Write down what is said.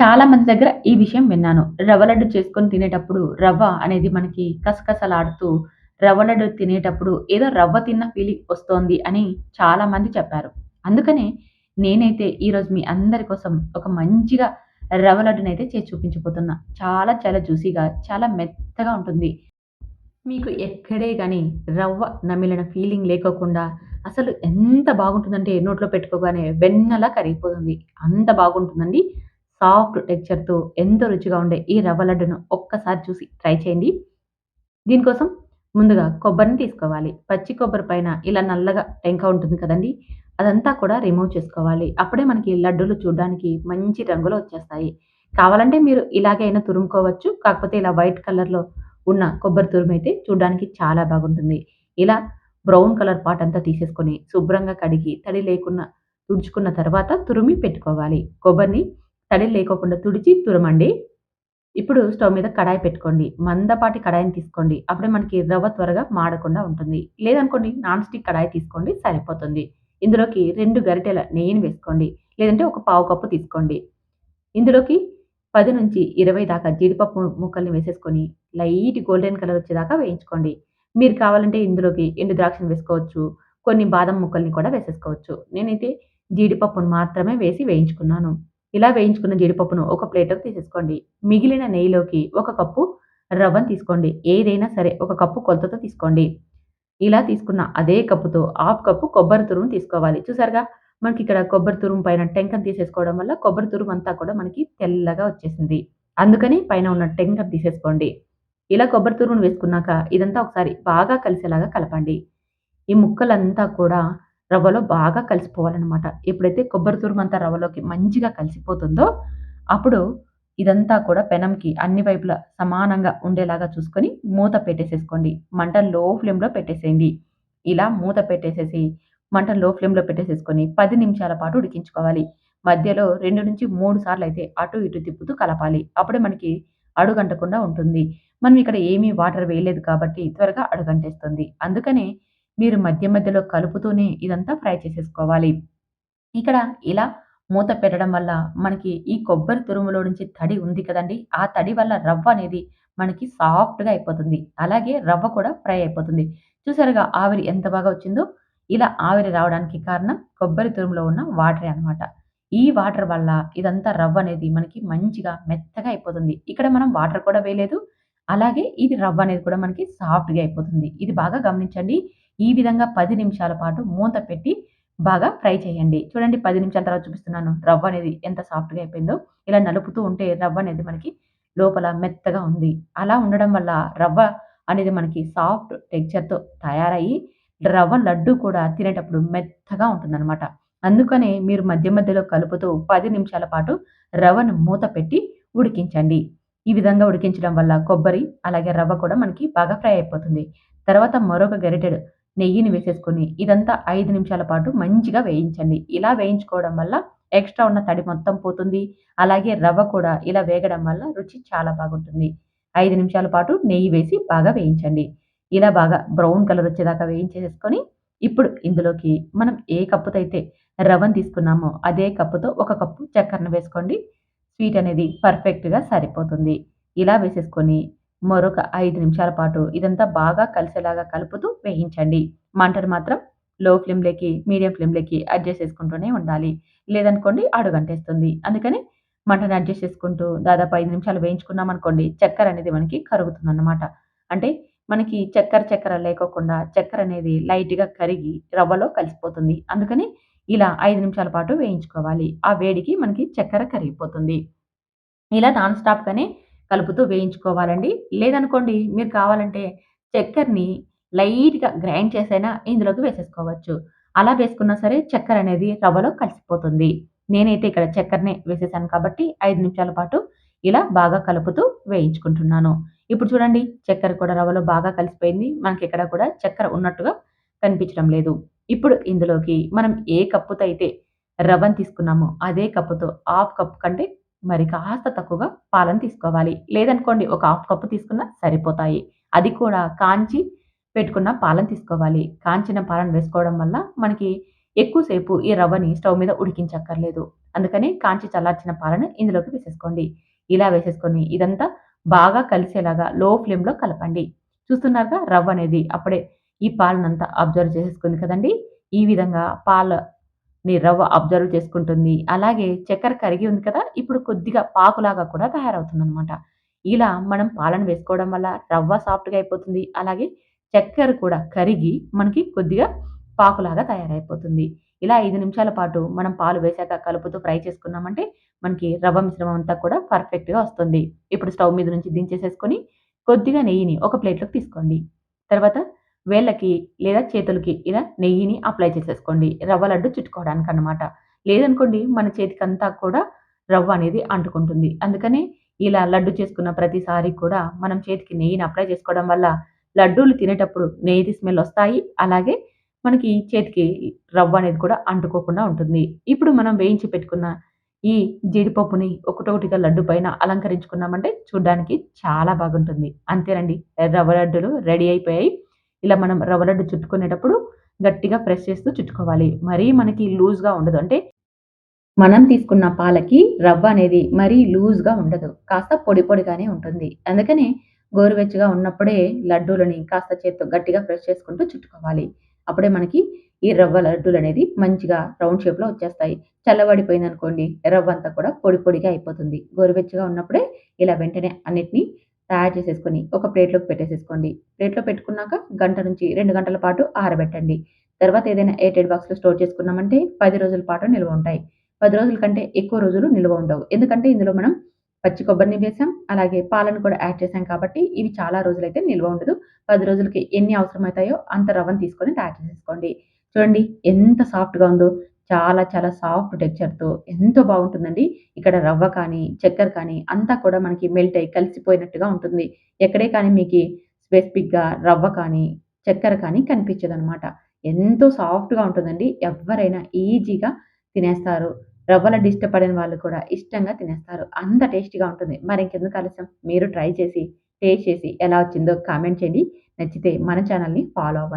చాలా మంది దగ్గర ఈ విషయం విన్నాను. రవ్వ లడ్డు చేసుకొని తినేటప్పుడు రవ్వ అనేది మనకి కసకసలాడుతూ రవ్వ లడ్డు తినేటప్పుడు ఏదో రవ్వ తిన్న ఫీలింగ్ వస్తోంది అని చాలా మంది చెప్పారు. అందుకనే నేనైతే ఈరోజు మీ అందరి కోసం ఒక మంచిగా రవ్వ లడ్డునైతే చేసి చూపించబోతున్నా. చాలా చాలా జ్యూసీగా చాలా మెత్తగా ఉంటుంది. మీకు ఎక్కడే కానీ రవ్వ నమిలిన ఫీలింగ్ లేకోకుండా అసలు ఎంత బాగుంటుందంటే నోట్లో పెట్టుకోగానే వెన్నలా కరిగిపోతుంది. అంత బాగుంటుందండి. సాఫ్ట్ టెక్చర్తో ఎంతో రుచిగా ఉండే ఈ రవ్వ లడ్డును ఒక్కసారి చూసి ట్రై చేయండి. దీనికోసం ముందుగా కొబ్బరిని తీసుకోవాలి. పచ్చి కొబ్బరి పైన ఇలా నల్లగా టెంక ఉంటుంది కదండీ! అదంతా కూడా రిమూవ్ చేసుకోవాలి. అప్పుడే మనకి లడ్డూలు చూడడానికి మంచి రంగులో వచ్చేస్తాయి. కావాలంటే మీరు ఇలాగే అయినా తురుముకోవచ్చు. కాకపోతే ఇలా వైట్ కలర్‌లో ఉన్న కొబ్బరి తురుమైతే చూడడానికి చాలా బాగుంటుంది. ఇలా బ్రౌన్ కలర్ పార్ట్ అంతా తీసేసుకొని శుభ్రంగా కడిగి తడి లేకుండా తుడుచుకున్న తర్వాత తురిమి పెట్టుకోవాలి. కొబ్బరిని తడి లేకోకుండా తుడిచి తురమండి. ఇప్పుడు స్టవ్ మీద కడాయి పెట్టుకోండి. మందపాటి కడాయిని తీసుకోండి. అప్పుడే మనకి రవ్వ త్వరగా మాడకుండా ఉంటుంది. లేదనుకోండి నాన్ స్టిక్ కడాయి తీసుకోండి సరిపోతుంది. ఇందులోకి రెండు గరిటెల నెయ్యిని వేసుకోండి. లేదంటే ఒక పావు కప్పు తీసుకోండి. ఇందులోకి 10-20 దాకా జీడిపప్పు ముక్కల్ని వేసేసుకొని లైట్ గోల్డెన్ కలర్ వచ్చేదాకా వేయించుకోండి. మీరు కావాలంటే ఇందులోకి ఎండు ద్రాక్షను వేసుకోవచ్చు. కొన్ని బాదం ముక్కల్ని కూడా వేసేసుకోవచ్చు. నేనైతే జీడిపప్పును మాత్రమే వేసి వేయించుకున్నాను. ఇలా వేయించుకున్న జీడిపప్పును ఒక ప్లేట్‌లోకి తీసేసుకోండి. మిగిలిన నెయ్యిలోకి ఒక కప్పు రవ్వను తీసుకోండి. ఏదైనా సరే ఒక కప్పు కొలతతో తీసుకోండి. ఇలా తీసుకున్న అదే కప్పుతో హాఫ్ కప్పు కొబ్బరి తురుము తీసుకోవాలి. చూసారుగా మనకి ఇక్కడ కొబ్బరి తురుము పైన టెంకను తీసేసుకోవడం వల్ల కొబ్బరి తురుము అంతా కూడా మనకి తెల్లగా వచ్చేసింది. అందుకని పైన ఉన్న టెంకం తీసేసుకోండి. ఇలా కొబ్బరి తురుమును వేసుకున్నాక ఇదంతా ఒకసారి బాగా కలిసేలాగా కలపండి. ఈ ముక్కలంతా కూడా రవ్వలో బాగా కలిసిపోవాలనమాట. ఎప్పుడైతే కొబ్బరి తురుమంతా రవ్వలోకి మంచిగా కలిసిపోతుందో, అప్పుడు ఇదంతా కూడా పెనంకి అన్ని వైపులా సమానంగా ఉండేలాగా చూసుకొని మూత పెట్టేసేసుకోండి. మంట లో ఫ్లేమ్‌లో పెట్టేసేయండి. ఇలా మూత పెట్టేసేసి మంట లో ఫ్లేమ్‌లో పెట్టేసేసుకొని పది నిమిషాల పాటు ఉడికించుకోవాలి. మధ్యలో రెండు నుంచి మూడు సార్లు అయితే అటు ఇటు తిప్పుతూ కలపాలి. అప్పుడే మనకి అడుగంటకుండా ఉంటుంది. మనం ఇక్కడ ఏమీ వాటర్ వేయలేదు కాబట్టి త్వరగా అడుగంటేస్తుంది. అందుకనే మీరు మధ్య మధ్యలో కలుపుతూనే ఇదంతా ఫ్రై చేసేసుకోవాలి. ఇక్కడ ఇలా మూత పెట్టడం వల్ల మనకి ఈ కొబ్బరి తురుములో నుంచి తడి ఉంది కదండి ఆ తడి వల్ల రవ్వ అనేది మనకి సాఫ్ట్‌గా అయిపోతుంది. అలాగే రవ్వ కూడా ఫ్రై అయిపోతుంది. చూసారుగా ఆవిరి ఎంత బాగా వచ్చిందో? ఇలా ఆవిరి రావడానికి కారణం కొబ్బరి తురుములో ఉన్న వాటరే అన్నమాట. ఈ వాటర్ వల్ల ఇదంతా రవ్వ అనేది మనకి మంచిగా మెత్తగా అయిపోతుంది. ఇక్కడ మనం వాటర్ కూడా వేయలేదు. అలాగే ఇది రవ్వ అనేది కూడా మనకి సాఫ్ట్‌గా అయిపోతుంది. ఇది బాగా గమనించండి. ఈ విధంగా పది నిమిషాల పాటు మూత పెట్టి బాగా ఫ్రై చేయండి. చూడండి పది నిమిషాల తర్వాత చూపిస్తున్నాను. రవ్వ అనేది ఎంత సాఫ్ట్‌గా అయిపోయిందో. ఇలా నలుపుతూ ఉంటే రవ్వ అనేది మనకి లోపల మెత్తగా ఉంది. అలా ఉండడం వల్ల రవ్వ అనేది మనకి సాఫ్ట్ టెక్చర్తో తయారయ్యి రవ్వ లడ్డు కూడా తినేటప్పుడు మెత్తగా ఉంటుందనమాట. అందుకనే మీరు మధ్య మధ్యలో కలుపుతూ పది నిమిషాల పాటు రవ్వను మూత పెట్టి ఉడికించండి. ఈ విధంగా ఉడికించడం వల్ల కొబ్బరి, అలాగే రవ్వ కూడా మనకి బాగా ఫ్రై అయిపోతుంది. తర్వాత మరొక గరిటెడు నెయ్యిని వేసేసుకొని ఇదంతా ఐదు నిమిషాల పాటు మంచిగా వేయించండి. ఇలా వేయించుకోవడం వల్ల ఎక్స్‌ట్రా ఉన్న తడి మొత్తం పోతుంది. అలాగే రవ్వ కూడా ఇలా వేగడం వల్ల రుచి చాలా బాగుంటుంది. ఐదు నిమిషాల పాటు నెయ్యి వేసి బాగా వేయించండి. ఇలా బాగా బ్రౌన్ కలర్ వచ్చేదాకా వేయించేసుకొని ఇప్పుడు ఇందులోకి మనం ఏ కప్పుతో అయితే రవ్వను తీసుకున్నామో అదే కప్పుతో ఒక కప్పు చక్కెరను వేసుకోండి. స్వీట్ అనేది పర్ఫెక్ట్‌గా సరిపోతుంది. ఇలా వేసేసుకొని మరొక ఐదు నిమిషాల పాటు ఇదంతా బాగా కలిసేలాగా కలుపుతూ వేయించండి. మంటను మాత్రం లో ఫ్లేమ్‌లోకి, మీడియం ఫ్లేమ్‌లోకి అడ్జస్ట్ చేసుకుంటూనే ఉండాలి. లేదనుకోండి అడుగంటేస్తుంది. అందుకని మంటను అడ్జస్ట్ చేసుకుంటూ దాదాపు ఐదు నిమిషాలు వేయించుకున్నాం అనుకోండి చక్కెర అనేది మనకి కరుగుతుందన్నమాట. అంటే మనకి చక్కెర చక్కెర లేకోకుండా చక్కెర అనేది లైట్‌గా కరిగి రవ్వలో కలిసిపోతుంది. అందుకని ఇలా ఐదు నిమిషాల పాటు వేయించుకోవాలి. ఆ వేడికి మనకి చక్కెర కరిగిపోతుంది. ఇలా నాన్ స్టాప్‌గానే కలుపుతూ వేయించుకోవాలండి. లేదనుకోండి మీరు కావాలంటే చక్కెరని లైట్‌గా గ్రైండ్ చేసైనా ఇందులోకి వేసేసుకోవచ్చు. అలా వేసుకున్నా సరే చక్కెర అనేది రవ్వలో కలిసిపోతుంది. నేనైతే ఇక్కడ చక్కెరనే వేసేసాను కాబట్టి ఐదు నిమిషాల పాటు ఇలా బాగా కలుపుతూ వేయించుకుంటున్నాను. ఇప్పుడు చూడండి చక్కెర కూడా రవ్వలో బాగా కలిసిపోయింది. మనకి ఇక్కడ కూడా చక్కెర ఉన్నట్టుగా కనిపించడం లేదు. ఇప్పుడు ఇందులోకి మనం ఏ కప్పుతో అయితే రవ్వను తీసుకున్నామో అదే కప్పుతో హాఫ్ కప్ కంటే మరి కాస్త తక్కువగా పాలను తీసుకోవాలి. లేదనుకోండి ఒక హాఫ్ కప్పు తీసుకున్నా సరిపోతాయి. అది కూడా కాంచి పెట్టుకున్న పాలను తీసుకోవాలి. కాంచిన పాలను వేసుకోవడం వల్ల మనకి ఎక్కువసేపు ఈ రవ్వని స్టవ్ మీద ఉడికించక్కర్లేదు. అందుకని కాంచి చల్లార్చిన పాలను ఇందులోకి వేసేసుకోండి. ఇలా వేసేసుకొని ఇదంతా బాగా కలిసేలాగా లో ఫ్లేమ్‌లో కలపండి. చూస్తున్నారుగా రవ్వ అనేది అప్పుడే ఈ పాలనంతా అబ్జర్వ్ చేసేసుకుంది కదండీ! ఈ విధంగా నీ రవ్వ అబ్జర్వ్ చేసుకుంటుంది. అలాగే చక్కెర కరిగి ఉంది కదా! ఇప్పుడు కొద్దిగా పాకులాగా కూడా తయారవుతుందనమాట. ఇలా మనం పాలను వేసుకోవడం వల్ల రవ్వ సాఫ్ట్‌గా అయిపోతుంది. అలాగే చక్కెర కూడా కరిగి మనకి కొద్దిగా పాకులాగా తయారైపోతుంది. ఇలా ఐదు నిమిషాల పాటు మనం పాలు వేశాక కలుపుతూ ఫ్రై చేసుకున్నామంటే మనకి రవ్వ మిశ్రమం అంతా కూడా పర్ఫెక్ట్‌గా వస్తుంది. ఇప్పుడు స్టవ్ మీద నుంచి దించేసేసుకొని కొద్దిగా నెయ్యిని ఒక ప్లేట్‌లోకి తీసుకోండి. తర్వాత వేళ్ళకి లేదా చేతులకి ఇలా నెయ్యిని అప్లై చేసేసుకోండి. రవ్వ లడ్డు చుట్టుకోవడానికి అనమాట లేదనుకోండి మన చేతికి అంతా కూడా రవ్వ అనేది అంటుకుంటుంది. అందుకని ఇలా లడ్డు చేసుకున్న ప్రతిసారి కూడా మనం చేతికి నెయ్యిని అప్లై చేసుకోవడం వల్ల లడ్డూలు తినేటప్పుడు నెయ్యి స్మెల్ వస్తాయి. అలాగే మనకి చేతికి రవ్వ అనేది కూడా అంటుకోకుండా ఉంటుంది. ఇప్పుడు మనం వేయించి పెట్టుకున్న ఈ జీడిపప్పుని ఒకటొకటిగా లడ్డు పైన అలంకరించుకున్నామంటే చూడ్డానికి చాలా బాగుంటుంది. అంతేనండి రవ్వ లడ్డులు రెడీ అయిపోయాయి. ఇలా మనం రవ్వ లడ్డు చుట్టుకునేటప్పుడు గట్టిగా ప్రెస్ చేస్తూ చుట్టుకోవాలి. మరీ మనకి లూజ్‌గా ఉండదు. అంటే మనం తీసుకున్న పాలకి రవ్వ అనేది మరీ లూజ్‌గా ఉండదు. కాస్త పొడి పొడిగానే ఉంటుంది. అందుకనే గోరువెచ్చగా ఉన్నప్పుడే లడ్డూలని కాస్త చేత్తో గట్టిగా ప్రెస్ చేసుకుంటూ చుట్టుకోవాలి. అప్పుడే మనకి ఈ రవ్వ లడ్డూలు అనేది మంచిగా రౌండ్ షేప్‌లో వచ్చేస్తాయి. చల్లబడిపోయిందనుకోండి రవ్వ అంతా కూడా పొడి పొడిగా అయిపోతుంది. గోరువెచ్చగా ఉన్నప్పుడే ఇలా వెంటనే అన్నిటిని తయారు చేసేసుకొని ఒక ప్లేట్‌లోకి పెట్టేసేసుకోండి. ప్లేట్‌లో పెట్టుకున్నాక గంట నుంచి రెండు గంటల పాటు ఆరబెట్టండి. తర్వాత ఏదైనా ఎయిటెడ్ బాక్స్‌లో స్టోర్ చేసుకున్నామంటే పది రోజుల పాటు నిల్వ ఉంటాయి. పది రోజుల కంటే ఎక్కువ రోజులు నిల్వ ఉండవు. ఎందుకంటే ఇందులో మనం పచ్చి కొబ్బరిని వేసాం. అలాగే పాలను కూడా యాడ్ చేసాం కాబట్టి ఇవి చాలా రోజులైతే నిల్వ ఉండదు. పది రోజులకి ఎన్ని అవసరమవుతాయో అంత రవ్వను తీసుకొని తయారు చేసేసుకోండి. చూడండి ఎంత సాఫ్ట్‌గా ఉందో. చాలా చాలా సాఫ్ట్ టెక్చర్తో ఎంతో బాగుంటుందండి. ఇక్కడ రవ్వ కానీ, చక్కెర కానీ అంతా కూడా మనకి మెల్ట్ అయ్యి కలిసిపోయినట్టుగా ఉంటుంది. ఎక్కడే కానీ మీకు స్పెసిఫిక్‌గా రవ్వ కానీ, చక్కెర కానీ కనిపించదనమాట. ఎంతో సాఫ్ట్‌గా ఉంటుందండి. ఎవరైనా ఈజీగా తినేస్తారు. రవ్వల ఇష్టపడిన వాళ్ళు కూడా ఇష్టంగా తినేస్తారు. అంత టేస్టీగా ఉంటుంది. మరింకెందుకు ఆలస్యం మీరు ట్రై చేసి, టేస్ట్ చేసి ఎలా వచ్చిందో కామెంట్ చేయండి. నచ్చితే మన ఛానల్ని ఫాలో అవ్వండి.